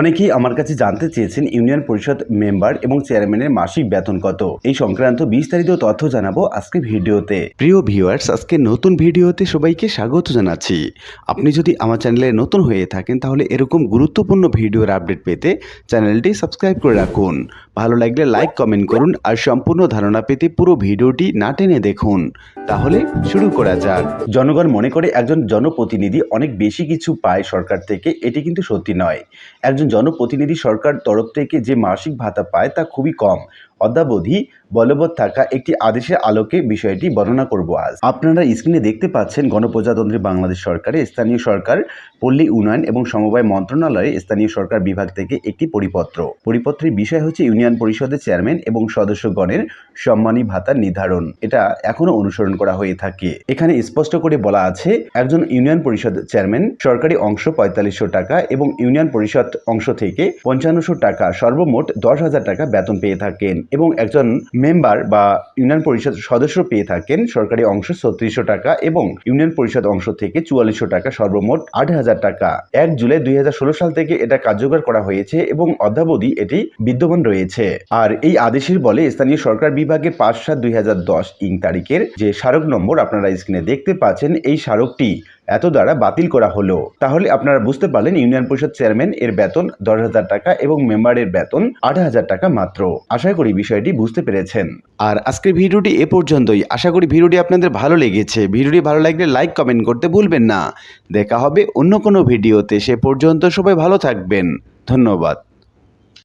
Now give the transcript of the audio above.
অনেকেই আমার কাছে জানতে চেয়েছেন ইউনিয়ন পরিষদ মেম্বার এবং চেয়ারম্যানের মাসিক বেতন কত। এই সংক্রান্ত বিস্তারিত তথ্য জানাব আজকে ভিডিওতে। প্রিয় ভিউয়ার্স আজকে নতুন ভিডিওতে সবাইকে স্বাগত জানাচ্ছি। আপনি যদি আমার চ্যানেলে নতুন হয়ে থাকেন, তাহলে এরকম গুরুত্বপূর্ণ ভিডিওর আপডেট পেতে চ্যানেলটি সাবস্ক্রাইব করে রাখুন। ভালো লাগলে লাইক, কমেন্ট করুন আর সম্পূর্ণ ধারণা পেতে পুরো ভিডিওটি না টেনে দেখুন। তাহলে শুরু করা যাক। জনগণ মনে করে একজন জনপ্রতিনিধি অনেক বেশি কিছু পায় সরকার থেকে, এটি কিন্তু সত্যি নয়। একজন জনপ্রতিনিধি সরকার তরফ থেকে যে মাসিক ভাতা পায় তা খুবই কম। অদ্যাবধি বলবৎ থাকা একটি আদেশের আলোকে বিষয়টি বর্ণনা করব আজ। আপনারা স্ক্রিনে দেখতে পাচ্ছেন গণপ্রজাতন্ত্রী বাংলাদেশ সরকারের স্থানীয় সরকার, পল্লী উন্নয়ন এবং সমবায় মন্ত্রণালয়ে স্থানীয় সরকার বিভাগ থেকে একটি পরিপত্র। পরিপত্রের বিষয় হচ্ছে ইউনিয়ন পরিষদের চেয়ারম্যান এবং সদস্যগণের সম্মানী ভাতা নির্ধারণ। এটা এখনও অনুসরণ করা হয়ে থাকে। এখানে স্পষ্ট করে বলা আছে, একজন ইউনিয়ন পরিষদ চেয়ারম্যান সরকারি অংশ পঁয়তাল্লিশশো টাকা এবং ইউনিয়ন পরিষদ অংশ থেকে পঞ্চান্নশো টাকা সর্বমোট দশ হাজার টাকা বেতন পেয়ে থাকেন। এবং একজন মেম্বার বা ইউনিয়ন পরিষদ সদস্য পেয়ে থাকেন সরকারি অংশ ছত্রিশশো টাকা এবং ইউনিয়ন পরিষদ অংশ থেকে চুয়াল্লিশশো টাকা সর্বমোট আট হাজার টাকা। এক জুলাই দুই হাজার ষোলো সাল থেকে এটা কার্যকর করা হয়েছে এবং অদ্যাবধি এটি বিদ্যমান রয়েছে। আর এই আদেশের বলে স্থানীয় সরকার বিভাগের পাঁচ সাত দুই হাজার দশ ইং তারিখের যে স্মারক নম্বর আপনারা স্ক্রিনে দেখতে পাচ্ছেন, এই স্মারকটি এত দ্বারা বাতিল করা হলো। তাহলে আপনারা বুঝতে পারলেন ইউনিয়ন পরিষদ চেয়ারম্যান এর বেতন দশ হাজার টাকা এবং মেম্বারের বেতন আট হাজার টাকা মাত্র। আশা করি বিষয়টি বুঝতে পেরেছেন। আর আজকের ভিডিওটি এ পর্যন্তই। আশা করি ভিডিওটি আপনাদের ভালো লেগেছে। ভিডিওটি ভালো লাগলে লাইক, কমেন্ট করতে ভুলবেন না। দেখা হবে অন্য কোনো ভিডিওতে। সে পর্যন্ত সবাই ভালো থাকবেন। ধন্যবাদ।